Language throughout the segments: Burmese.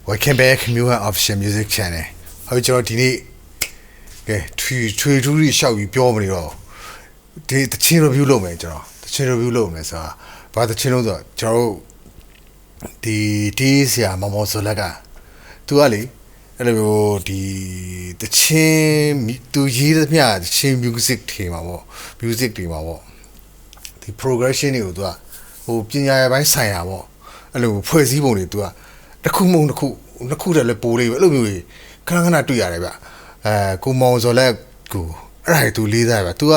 အားလုံးပဲမင်္ဂလာပါ Welcome back Muhan Official Music Channel ဟိုကျွန်တော်ဒီနေ့ကဲထွေထွေထူးကြီးရှောက်ပြီးပြောမနေတော့ဒီတချင်း review လုပ်မယ်ကျွန်တော်တချင်း review လုပ်မယ်ဆိုတာဘာတချင်းလို့ဆိုတော့ကျွန်တော်တို့ဒီဒီဆရာမမောဆိုလက်ကသူကလေအဲ့လိုမျိုးဒီတချင်းသူရေးသမျှတချင်း music တွေမှာပေါ့ music တွေမှာပေါ့ဒီ progression တွေကိုသူကဟိုပညာရေးပိုင်းဆိုင်ရာပေါ့အဲ့လိုဖွဲ့စည်းပုံတွေသူက တစ်ခုမုံတစ်ခုနှစ်ခုတည်းလည်းပိုးလေးပဲအဲ့လိုမျိုးကြီးခဏခဏတွေ့ရတယ်ဗျအဲကိုမောင်စောလက်ကိုအဲ့ဒါကြီးသူလေးစားဗျ तू က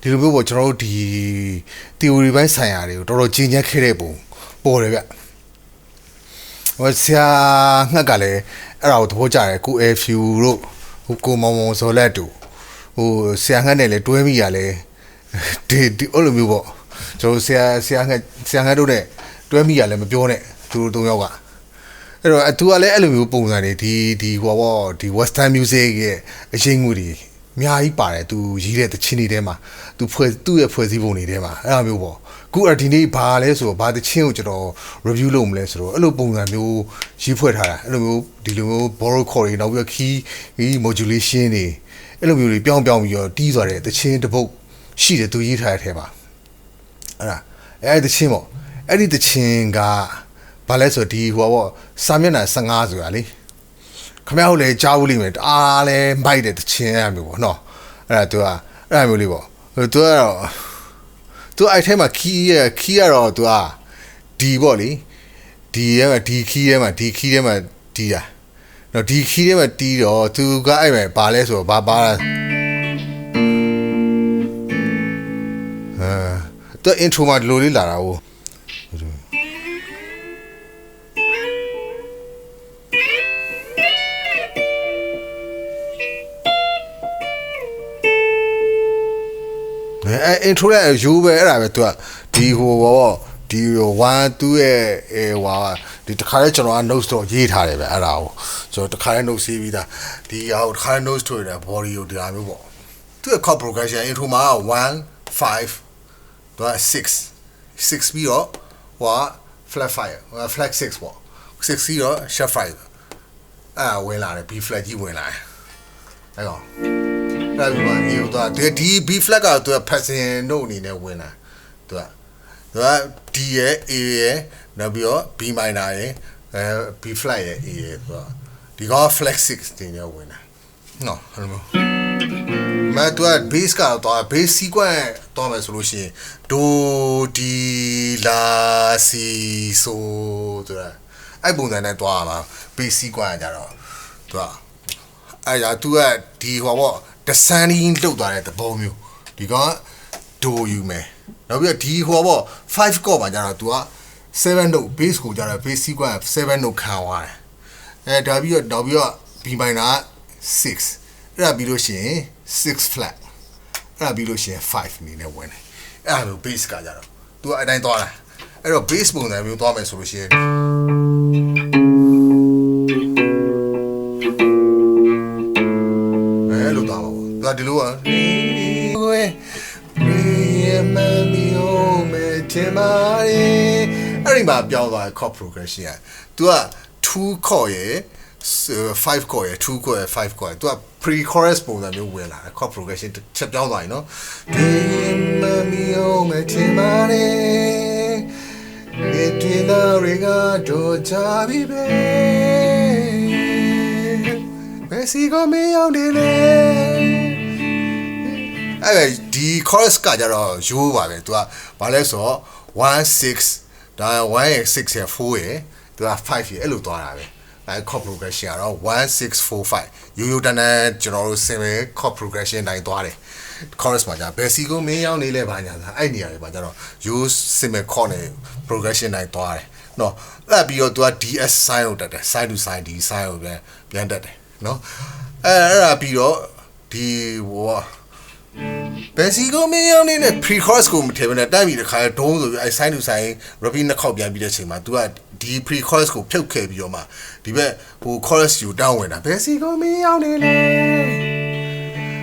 ဒီလိုမျိုးပေါ့ကျွန်တော်တို့ဒီ theory ပိုင်းဆိုင်ရာတွေကိုတော်တော်ကျဉ်ကျက်ခဲ့တဲ့ပုံပေါ်တယ်ဗျဟိုဆရာငှက်ကလည်းအဲ့ဒါကိုသဘောကျတယ်ကို air few တို့ဟိုကိုမောင်မောင်စောလက်တို့ဟိုဆရာငှက်နဲ့လည်းတွဲမိရလဲဒီဒီအဲ့လိုမျိုးပေါ့ကျွန်တော်ဆရာဆရာငှက်ဆရာငှက်တို့နဲ့တွဲမိရလဲမပြောနဲ့သူတို့၃ယောက်က အဲ့တော့အတူကလည်းအဲ့လိုမျိုးပုံစံတွေဒီဒီဟိုပေါ့ဒီ western music ရဲ့အရင်ငွေတွေအများကြီးပါတယ်သူရေးတဲ့တခြင်းတွေထဲမှာသူဖွဲ့သူ့ရဲ့ဖွဲ့စည်းပုံတွေထဲမှာအဲ့လိုမျိုးပေါ့ခုအဒီနေ့ဘာလဲဆိုတော့ဘာတခြင်းကိုကျွန်တော် review လုပ်မလဲဆိုတော့အဲ့လိုပုံစံမျိုးရေးဖွဲ့ထားတာအဲ့လိုမျိုးဒီလိုမျိုး borrow chord တွေနောက်ပြီးတော့ key key modulation တွေအဲ့လိုမျိုးတွေပြောင်းပြောင်းပြီးတော့တီးသွားတဲ့တခြင်းတစ်ပုတ်ရှိတယ်သူရေးထားတဲ့ထဲမှာအဲ့ဒါအဲ့ဒီတခြင်းပေါ့အဲ့ဒီတခြင်းက ဘာလဲဆိုတော့ဒီဟိုပေါ့စာမျက်နှာ15ဆိုတာလေခမရဟုတ်လေကြားဘူးလိမ့်မယ်တအားလဲမိုက်တဲ့တခြင်းရမျိုးပေါ့နော်အဲ့ဒါသူကအဲ့ဒါမျိုးလေးပေါ့ဟိုသူကတော့သူအဲ့ထဲမှာ key ရဲ့ key ကတော့သူကဒီပေါ့လေဒီရဲ့မှာဒီ key ရဲ့မှာဒီ key ရဲ့မှာဒီတာနော်ဒီ key ရဲ့မှာတီးတော့သူကအဲ့မှာဘာလဲဆိုတော့ဘာပါအဲသူ intro မှာဒီလိုလေးလာတာဟို အဲ intro ရဲ့ယူပဲအဲ့ဒါပဲသူကဒီဟိုဘောဒီ1 2ရဲ့အဲဟွာဒီတခါလဲကျွန်တော်က notes တော့ရေးထားတယ်ပဲအဲ့ဒါကိုကျွန်တော်တခါလဲ notes ရေးပြီးသားဒီဟာကိုတခါလဲ notes ထုတ်ရတယ် body ကိုဒီဟာမျိုးပေါ့သူက chord progression intro မှာ1 5သူက6 6ပြီးတော့ဟွာ flat 5 flat 6ပေါ့6ပြီးတော့ sharp 5အဲ့ဒါဝင်လာတယ် B flat ကြီးဝင်လာတယ်အဲ့ကောင် အဲ့ဒီမှာဒီတော့ဒီဒီ B flat ကသူက passing note အနေနဲ့ဝင်လာသူကသူက D ရဲ့ A ရဲ့နောက်ပြီးတော့ B minor ရဲ့အဲ B flat ရဲ့ A ရဲ့သူကဒီကောင် flex 6တင်ရဝင်လာနော်ဟယ်လိုမတူက base ကတော့ base sequence တော့မယ်ဆိုလို့ရှိရင် do di la si so ဆိုတာအဲ့ပုံစံနဲ့တွားရမှာ base sequence ကြတော့သူကအဲ့ဒါ तू ကဒီဟောပေါ့ descending လောက်သွားတဲ့သဘောမျိုးဒီကောင်ဒိုယူမယ်နောက်ပြီးတော့ဒီဟောပေါ့5 chord မှာကျတော့ तू က7 note bass ကိုကျတော့ bass sequence 7 note ခံသွားတယ်အဲဒါပြီးတော့နောက်ပြီးတော့ B minor 6အဲ့ဒါပြီးလို့ရှိရင်6 flat အဲ့ဒါပြီးလို့ရှိရင်5အနေနဲ့ဝင်တယ်အဲ့ဒါမျိုး bass ကကြတော့ तू အတိုင်းသွားတာအဲ့တော့ bass ပုံစံမျိုးသွားမယ်ဆိုလို့ရှိရင် သွားပါဘောသူကဒီလိုကဝဲရီမမီယိုမေတင်မာရီအဲ့ဒီမှာပြောင်းသွား chord progression က तू က2 chord ရယ်5 chord ရယ်2 chord ရယ်5 chord ရယ် तू က pre chorus ပုံစံမျိုးဝင်လာတယ် chord progression ချက်ပြောင်းသွားရင်နော်ရီမမီယိုမေတင်မာရီနေတင်လာရီကဒိုချာဘီဘေဘယ်စီကိုမရောက်နေလဲ အဲ့ဒါဒီ chorus ကကြတော့ရိုးပါပဲသူကဘာလဲဆိုတော့1 6ဒါ1ရဲ့6ရဲ့4ရဲ့သူက5ရဲ့အဲ့လိုသွားတာပဲအဲ chord progression ကတော့1645ရိုးရိုးတန်းတန်းကျွန်တော်တို့ simple chord progression တိုင်းသွားတယ် chorus မှာじゃဘယ်စီကိုမင်းရောက်နေလဲဘာညာသာအဲ့နေရာတွေမှာကြတော့ရိုး simple chord နဲ့ progression တိုင်းသွားတယ်နော်အဲ့ပြီးတော့သူက DS sign ကိုတက်တယ် side to side ဒီ sign ကိုပြန်ပြန်တက်တယ်နော်အဲ့အဲ့ဒါပြီးတော့ဒီဟို ဘယ်စီကိုမင်းရောက်နေတဲ့ pre chorus ကိုမထည့်ဘဲနဲ့တိုက်ပြီးတခါဒုံးဆိုပြီးအဲ sign to sign repeat နှစ်ခေါက်ပြန်ပြီးတဲ့ချိန်မှာ तू ကဒီ pre chorus ကိုဖြုတ်ခဲ့ပြီးတော့မှဒီဘက်ဟို chorus ယူတောင်းဝင်တာဘယ်စီကိုမင်းရောက်နေလဲ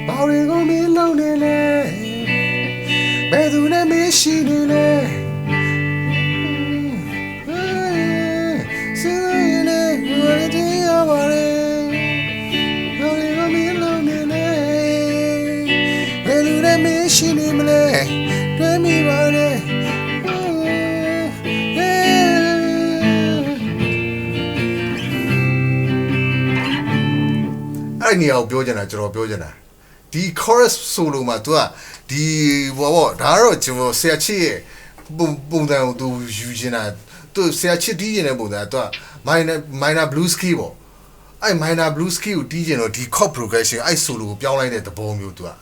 ဘာတွေကိုမင်းလုံးနေလဲဘယ်သူနဲ့မင်းရှိနေလဲ မင်းရှိနေမလဲတွေ့မိပါတယ်အဲ့ဒီနေရာကိုပြောချင်တာကျွန်တော်ပြောချင်တာဒီ chorus solo မှာ तू ကဒီဘောဘောဒါကတော့ကျွန်တော်ဆရာချစ်ရဲ့ပုံပုံစံကို तू ယူချင်တာ तू ဆရာချစ်တီးချင်တဲ့ပုံစံက तू က minor minor blues key ပေါ့အဲ့ minor blues key ကိုတီးချင်တော့ဒီ chord progression အဲ့ solo ကိုပြောင်းလိုက်တဲ့သဘောမျိုး तू က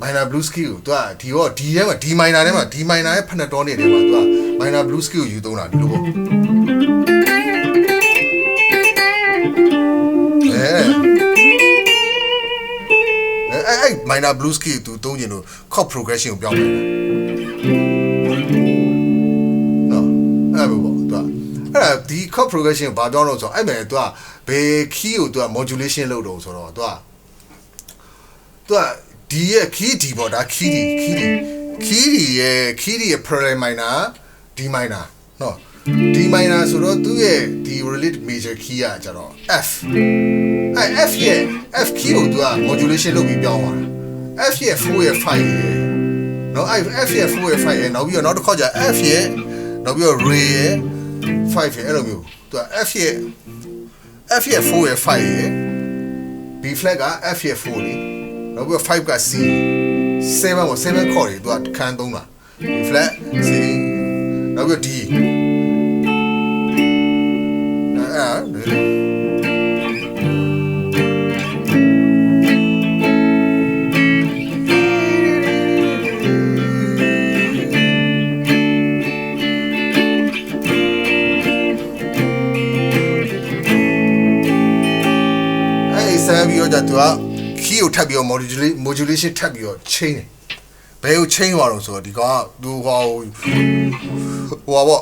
minor blue ski ကိုသူကဒီတော့ဒီထဲမှာဒီ minor ထဲမှာဒီ minor ရဲ့ဖက်နှက်တော်နေတဲ့မှာသူက minor blue ski ကိုယူသုံးတာဒီလိုပေါ့အဲအဲအဲ minor blue ski သူသုံးရင်လို့ chord progression ကိုပြောင်းမယ်နော်အဲ့လိုပေါ့သူကအဲ့ဒါဒီ chord progression ကိုဘာပြောင်းလို့ဆိုတော့အဲ့မဲ့သူကဘယ် key ကိုသူက modulation လုပ်တော့ဆိုတော့သူကသူက ဒီရဲ့ key D ပေါ့ဒါ key D key D key D ရဲ့ key D ရဲ့ parallel minor D minor နော် D minor ဆိုတော့သူ့ရဲ့ဒီ relate major key ကကြတော့ F အဲ F ရဲ့ F key ကိုသူက modulation လုပ်ပြီးပြောင်းသွားတာ F ရဲ့4ရဲ့ 5ရဲ့နော်အဲ F ရဲ့4ရဲ့5ရဲ့နောက်ပြီးတော့နောက်တစ်ခါကျ F ရဲ့နောက်ပြီးတော့ Re ရဲ့5ရဲ့အဲ့လိုမျိုးသူက F ရဲ့ F ရဲ့4ရဲ့5ရဲ့ B flat က F ရဲ့4လေ နောက်ပြီးတော့5က C 7ကို7 chord တွေသူကခန်းသုံးတာ B flat C နောက်ပြီးတော့ D အဲ့ဒါအဲ့ဆမ်းပြီးတော့じゃသူက key ကိုထပ်ပြီးတော့ modulation modulation ထပ်ပြီးတော့ chain တယ်ဘယ်ကို chain သွားတော့ဆိုတော့ဒီကောင်ကသူဟိုဟိုဘော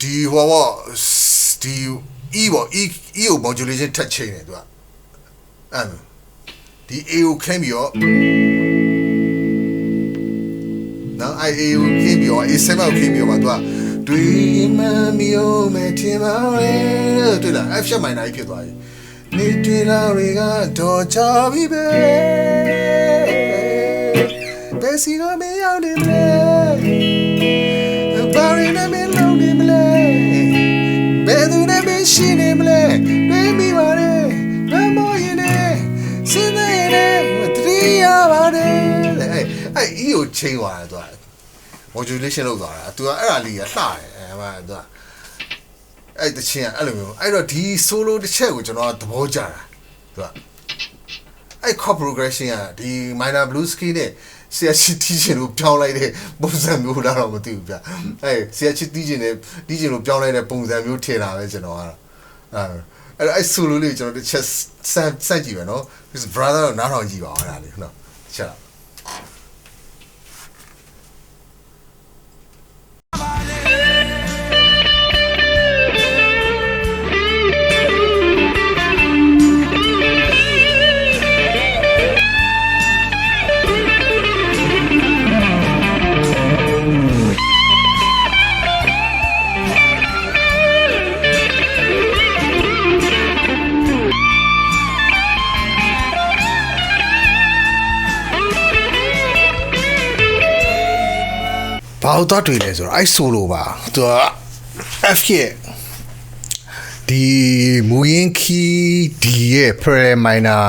ဒီဟိုဘောဒီ E ဘော E E ကို modulation ထပ် chain တယ်သူကအဲ့လိုဒီ A ကိုခင်းပြီးတော့နော် I A ကိုခင်းပြီးတော့ A7 ကိုခင်းပြီးတော့မှသူကတွေ့မမျိုးမဲ့ထင်ပါလေတွေ့လား F sharp minor ကြီးဖြစ်သွားပြီ နေတွေ့လာတွေကတော့ကြပြီပဲဘယ်စီကမရောက်နေမလဲဘာရင်းနဲ့မလုံးနေမလဲဘယ်သူနဲ့မရှိနေမလဲတွေးမိပါလေမမောရင်နဲ့စဉ်းစားရင်နဲ့တတိယပါတယ်အဲ့အဲ့ E ကိုချိန်သွားတယ်သူက modulation လုပ်သွားတာ तू ကအဲ့ဒါလေးကလှတယ်အဲ့မှာ तू က အဲ့တချင်းကအဲ့လိုမျိုးအဲ့တော့ဒီ solo တစ်ချက်ကိုကျွန်တော်ကသဘောကျတာ तू ကအဲ့ chord progression ကဒီ minor blues key နဲ့ဆရာချစ်တီးချင်လို့ပြောင်းလိုက်တဲ့ပုံစံမျိုးလားတော့မသိဘူးဗျအဲ့ဆရာချစ်တီးချင်တဲ့တီးချင်လို့ပြောင်းလိုက်တဲ့ပုံစံမျိုးထင်တာပဲကျွန်တော်ကတော့အဲ့အဲ့အဲ့ solo လေးကျွန်တော်တစ်ချက်စမ်းစမ်းကြည့်မယ်နော် this brother တော့နားထောင်ကြည့်ပါဦးအဲ့ဒါလေးနော်ချက် ဘာလို့တော့တွေ့လဲဆိုတော့အဲ့ဆိုလိုပါသူက F ရဲ့ဒီမူရင်း key D ရဲ့ parallel minor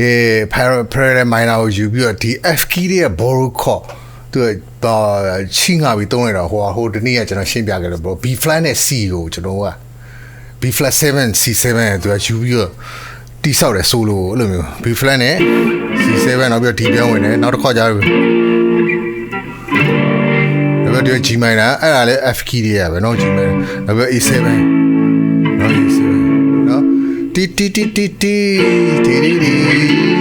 ရဲ့ parallel parallel minor ကိုယူပြီးတော့ဒီ F key ရဲ့ borrow chord သူကဘာချင်းငါပြီးတုံးလိုက်တာဟိုဟိုဒီနေ့ကကျွန်တော်ရှင်းပြခဲ့တယ်ဘို့ B flat နဲ့ C ကိုကျွန်တော်က B flat 7 C7 သူကယူပြီးတော့တိဆောက်တယ် solo ကိုအဲ့လိုမျိုး B flat နဲ့ C7 နောက်ပြီးတော့ D ပြောင်းဝင်တယ်နောက်တစ်ခါကျတော့နောက်ပြီး တော့ဒီ G minor အဲ့ဒါလည်း F key တွေရပဲเนาะ G minor နောက်ပြီး A7 เนาะ A7 เนาะတီတီတီတီတီတီရီရီရီရီ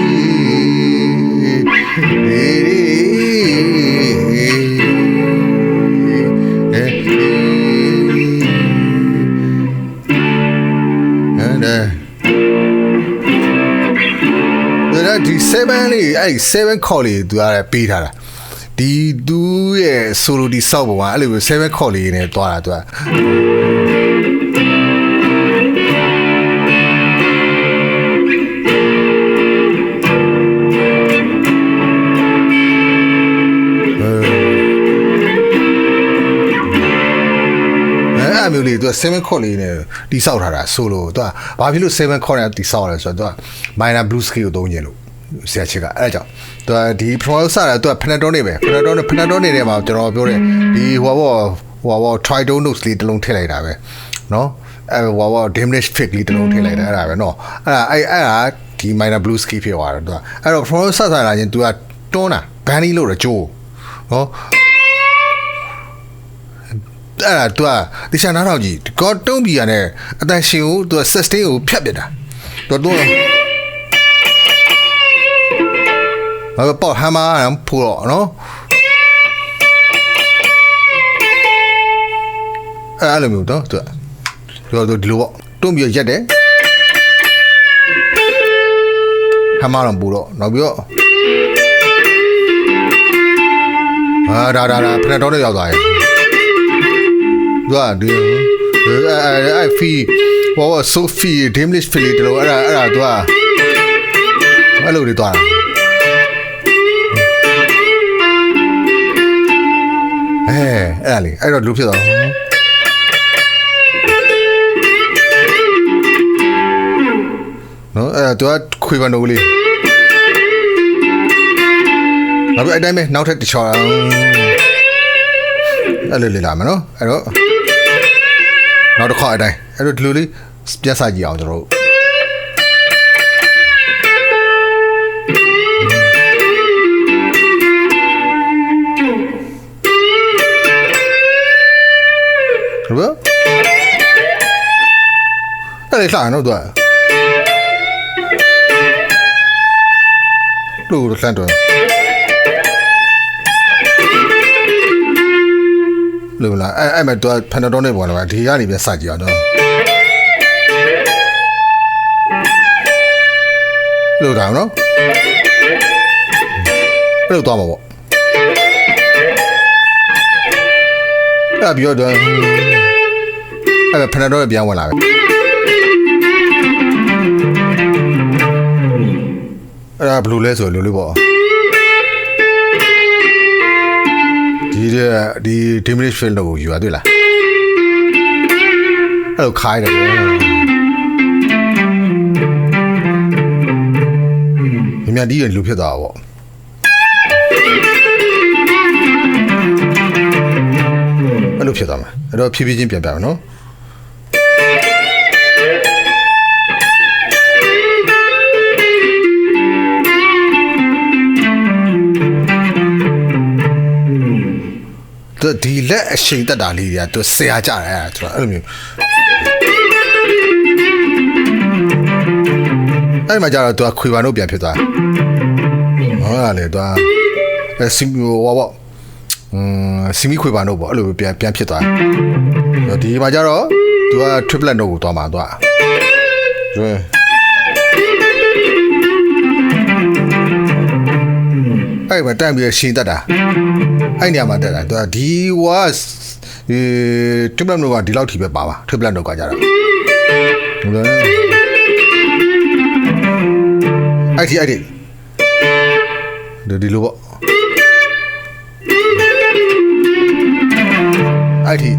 ဒီ7လေးအဲ့7 call လေးသူကပေးထားတာ ဒီသူရဲ့ solo ဒီစောက်ပေါ်မှာအဲ့လိုပဲ7ခေါ်လေးနဲ့သွားတာသူကမျိုးလေးသူက7 chord လေးနဲ့တိဆောက်ထားတာဆိုလို့သူကဘာဖြစ်လို့7 chord နဲ့တိဆောက်ရလဲဆိုတော့သူက minor blues scale ကိုသုံးခြင်းလို့ ဆရာချစ်ကအဲ့ဒါကြောင့်သူကဒီ promote စတာသူက pentatonic ပဲ pentatonic pentatonic ထဲမှာကျွန်တော်ပြောတယ်ဒီဟိုဘောဟိုဘော tritone notes လေးတစ်လုံးထည့်လိုက်တာပဲเนาะအဲဟိုဘော diminished fifth လေးတစ်လုံးထည့်လိုက်တာအဲ့ဒါပဲเนาะအဲ့ဒါအဲ့အဲ့ဒါဒီ minor blues scale ဖြစ်သွားတယ်သူကအဲ့တော့ promote စစတာချင်းသူကတွန်းတာ band လို့တော့ကြိုးเนาะ အဲ့ဒါ तू อ่ะတခြားနားထောင်ကြည့်ကောတုံးပြီရနဲ့အတန်ရှင်ကို तू sustain ကိုဖြတ်ပစ်တာ 那个爆他妈然后扑了，然后。အဲ့လိုမျိုးတော့သူကသူကဒီလိုပေါ့တွန့်ပြီးရက်တယ်ဟမတော့ပူတော့နောက်ပြီးတော့အာဒါဒါဒါဖနက်တော့နဲ့ရောက်သွားရင်သူကဒီအဲအဲဖီဘောဆိုဖီဒိမလစ်ဖီလီတလို့အဲ့ဒါအဲ့ဒါသူကအဲ့လိုတွေသွားတာ အဲအဲ့ဒါလေအဲ့တော့လူဖြစ်သွားနော်အဲ့ဒါသူကခွေပန်တို့လေးနောက်ပြီးအဲ့တိုင်းပဲနောက်ထပ်တစ်ချောင်းအဲ့လိုလေလာမယ်နော်အဲ့တော့နောက်တစ်ခါအတိုင်းအဲ့တော့ဒီလိုလေးပြတ်စာကြည့်အောင်ကျွန်တော်တို့ဟုတ် အဲ့ဒီလှနော်သူကလို့လှမ်းတော့လို့လားအဲ့အဲ့မဲ့သူကဖန်တော်နဲ့ပေါ်လာဒီကနေပြစကြည့်အောင်တော့လို့တောင်နော်အဲ့လိုတော့မှာပေါ့အဲ့ပြောတော့အဲ့ဖန်တော်နဲ့ပြန်ဝင်လာပဲ အဲ့ဒါဘလူးလဲဆိုလို့လို့ပေါ့ဒီဒီ diminish field ကိုယူရတွေ့လားအဲ့လိုခိုင်းတယ်ညမြဒီရလူဖြစ်သွားတာပေါ့အဲ့လိုဖြစ်သွားမှာအဲ့တော့ဖြည်းဖြည်းချင်းပြန်ပြမယ်နော် သူဒီလက်အရှိန်တက်တာလေးတွေကသူဆရာကြတယ်အဲ့ဒါအဲ့လိုမျိုးအဲ့မှာကျတော့သူကခွေပါတော့ပြန်ဖြစ်သွားဟုတ်လားလေသူကအဲစီမီဟောပေါ့อืมစီမီခွေပါတော့ပေါ့အဲ့လိုပြန်ပြန်ဖြစ်သွားဒီမှာကျတော့သူက triplet note ကိုသွားမှာသူက အဲ့မှာတိုင်ပြီးရှင်းတတ်တာအဲ့နေရာမှာတက်တာသူကဒီဝါဒီ triplet note ကဒီလောက်ထိပဲပါပါ triplet note ကကြတော့ဟုတ်တယ်အဲ့ဒီအဲ့ဒီဒီဒီလိုပေါ့အဲ့ဒီ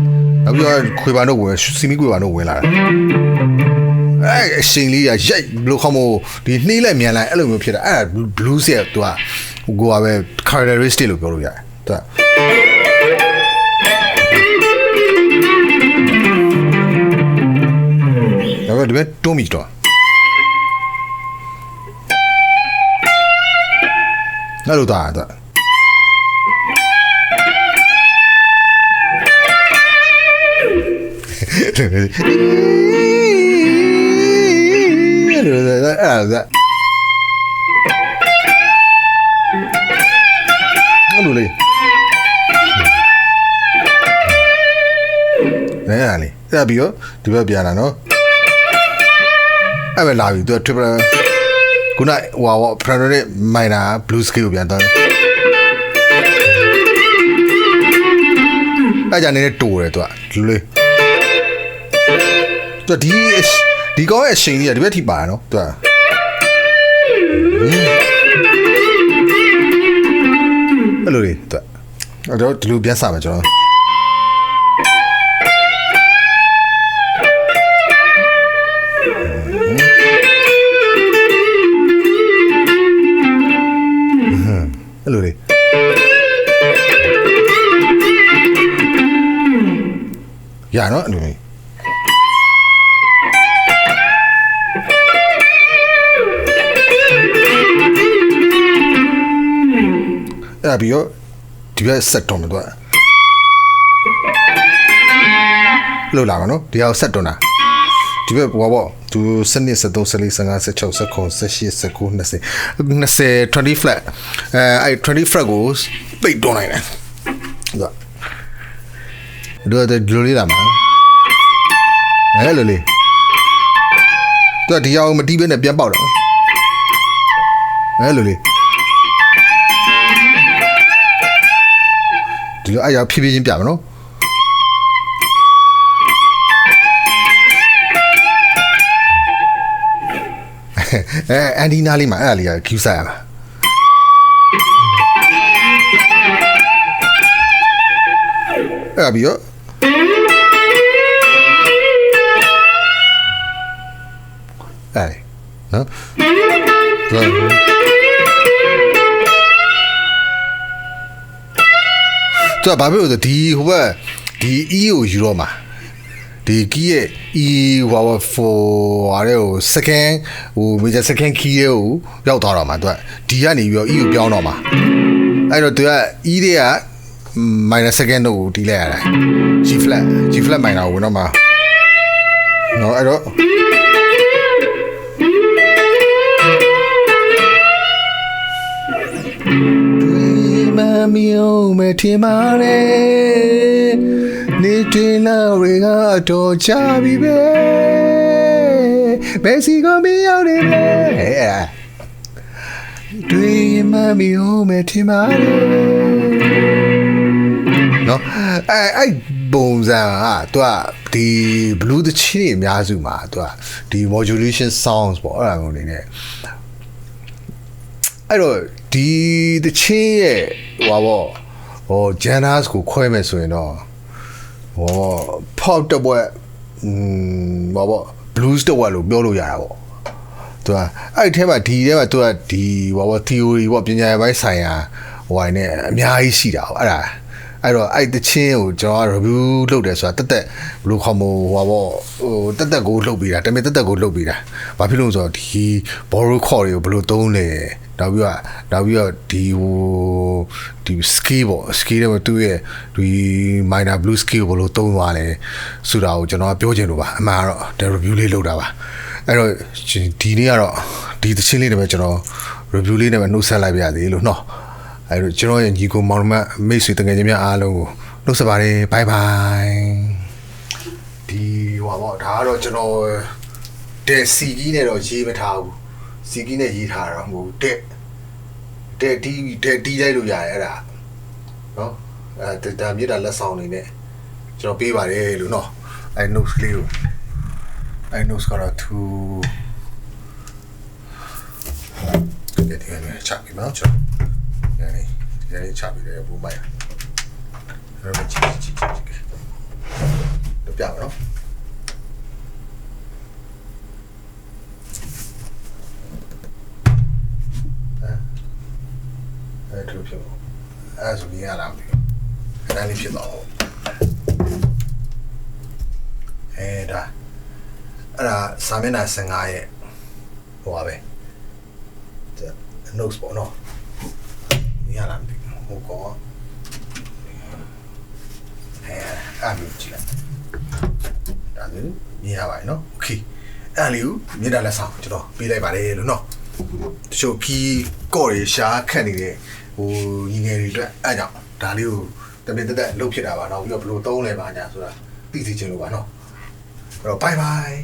နောက်ပြီးတော့ခွေပါတော့ဝင်စီမီခွေပါတော့ဝင်လာတာ အဲ့အရှင်လေးကရိုက်ဘယ်လိုခေါမို့ဒီနှီးလိုက်မြန်လိုက်အဲ့လိုမျိုးဖြစ်တာအဲ့ဒါ blues ရဲ့သူကကိုကပဲ characteristic လို့ပြောလို့ရတယ်သူကဒါပေမဲ့ဒီမဲ့တွန်းမိတော့အဲ့လိုသားတော့အဲ့ လိုအဲ့ဒါအဲ့လိုလေနဲရလေအဲ့ပြီးတော့ဒီဘက်ပြန်လာနော်အဲ့ပဲလာပြီသူက triple ခုနဟိုဟာ Predator minor blue scale ကိုပြန်သွားတယ်အဲ့ကြနေနေတူတယ်သူကဒီလိုလေသူဒီ ဒီကောင်းရဲ့အချိန်ကြီးကဒီဘက်ထိပါရနော်သူကအဲ့လိုလေသူအဲ့တော့ဒီလိုပြန်စမယ်ကျွန်တော်အဲ့လိုလေရနော်အဲ့လိုလေ အဲ့ဒါပြီးတော့ဒီဘက်ဆက်တော့မယ်တော့လို့လာမနော်ဒီအောင်ဆက်တော့တာဒီဘက်ဘောဘောသူစနစ်73 74 55 16 19 18 19 20 20 flat အဲအဲ့20 flat ကိုပိတ်တွန်းနိုင်တယ်တော့ဒီလိုလေးလာမှာအဲလိုလေးသူကဒီအောင်မတီးဘဲနဲ့ပြန်ပေါက်တော့အဲလိုလေး လိုအဲ့ရဖြည်းဖြည်းချင်းပြမယ်နော်အဲအန်ဒီနာလေးမှာအဲ့ဒါလေးကကျူးဆိုင်ရမှာအဲ့ဒါပြီးတော့အဲ့ဒီနော် သူကဘာဖြစ်လို့လဲဒီဟိုဘက်ဒီ E ကိုယူတော့မှာဒီကီးရဲ့ E ဟိုဘာ4ဟာတဲ့ဟို second ဟို major second key ရဲ့ကိုရောက်သွားတော့မှာသူကဒီကနေပြီးတော့ E ကိုပြောင်းတော့မှာအဲ့တော့သူက E တွေက minor second တို့ကိုတီးလိုက်ရတာ G flat G flat minor ကိုဝင်တော့မှာနော်အဲ့တော့ မမျိုးမထင်ပါနဲ့နေတင်လာတွေကတော့ချပြီပဲဘယ်စီကမရောက်နေလဲအဲ့ဒါတွေ့မမျိုးမထင်ပါနဲ့နော်အဲ့အဲ့ပုံစံကသူကဒီ blue တချင်းတွေအများစုမှာသူကဒီ modulation sounds ပေါ့အဲ့ဒါမျိုးနေနဲ့အဲ့တော့ ဒီတချင်းရဲ့ဟိုပါပေါ့ဟို genres ကိုခွဲမယ်ဆိုရင်တော့ဟို pop တစ်ဘက်อืมဟိုပါပေါ့ blues တစ်ဘက်လို့ပြောလို့ရတာပေါ့သူကအဲ့ဒီထဲမှာဒီထဲမှာသူကဒီဟိုပါပေါ့ theory ပေါ့ပညာရေးပိုင်းဆိုင်ရာဟိုဟာနဲ့အများကြီးရှိတာပေါ့အဲ့ဒါအဲ့တော့အဲ့တချင်းကိုကျွန်တော်က review လုပ်တယ်ဆိုတာတက်တက်ဘယ်လိုခေါ်မလို့ဟိုပါပေါ့ဟိုတက်တက်ကိုလုပ်ပေးတာတမင်တက်တက်ကိုလုပ်ပေးတာဘာဖြစ်လို့လဲဆိုတော့ဒီ borrow chord တွေကိုဘယ်လိုသုံးလဲ နောက်ပြီးတော့နောက်ပြီးတော့ဒီဟိုဒီ scale ပေါ့ scale တဲ့သူ့ရဲ့ဒီ minor blue scale ကိုဘယ်လိုသုံးသွားလဲဆိုတာကိုကျွန်တော်ပြောချင်လို့ပါအမှန်ကတော့ဒါ review လေးလုပ်တာပါအဲ့တော့ဒီနေ့ကတော့ဒီသချင်းလေးတွေပဲကျွန်တော် review လေးနဲ့ပဲနှုတ်ဆက်လိုက်ပါရသေးလို့နော်အဲ့တော့ကျွန်တော်ရဲ့ညီကိုမောင်မတ်မိတ်ဆွေတကယ်ချင်းများအားလုံးကိုနှုတ်ဆက်ပါတယ် bye bye ဒီဟောပေါ့ဒါကတော့ကျွန်တော်တယ်စီကြီးနဲ့တော့ရေးမထားဘူး စီကြီးနဲ့ရေးထားတာတော့မဟုတ်တဲ့တဲ့တီးတဲ့တီးလိုက်လို့ရတယ်အဲ့ဒါနော်အဲဒါမြေတာလက်ဆောင်နေနဲ့ကျွန်တော်ပေးပါတယ်လို့နော်အဲ notes လေးကိုအဲ notes ကတော့သူဒီဒီကနေချပြီးမှကျွန်တော်ဒီဒီဒီချပြီးတယ်ဘူမိုင်းအဲ့တော့ချစ်ချစ်ချစ်ချစ်တော့ပြအော အဲ့ဒါဖြစ်လို့အဲ့ဆိုရင်ရလာပြီအဲ့ဒါလေးဖြစ်တော့အဲ့ဒါအဲ့ဒါစာမျက်နှာ15ရဲ့ဟိုပါပဲ notes ပေါ့နော်ရလာပြီဟိုကောအဲအဲ့လိုကြည့်လိုက်ဒါလည်းမြင်ရပါတယ်နော်โอเคအဲ့လေးကိုမြေတားလက်ဆောင်ကျွန်တော်ပေးလိုက်ပါတယ်လို့နော်တချို့ခီးကော့တွေရှားခတ်နေတဲ့ ဟိုညီငယ်တွေအတွက်အဲ့ကြောင့်ဒါလေးကိုတမင်တက်တက်လှုပ်ဖြစ်တာပါနော်ပြီးတော့ဘယ်လိုသုံးလဲပါညာဆိုတာသိသိချင်လို့ပါနော်အဲ့တော့ bye bye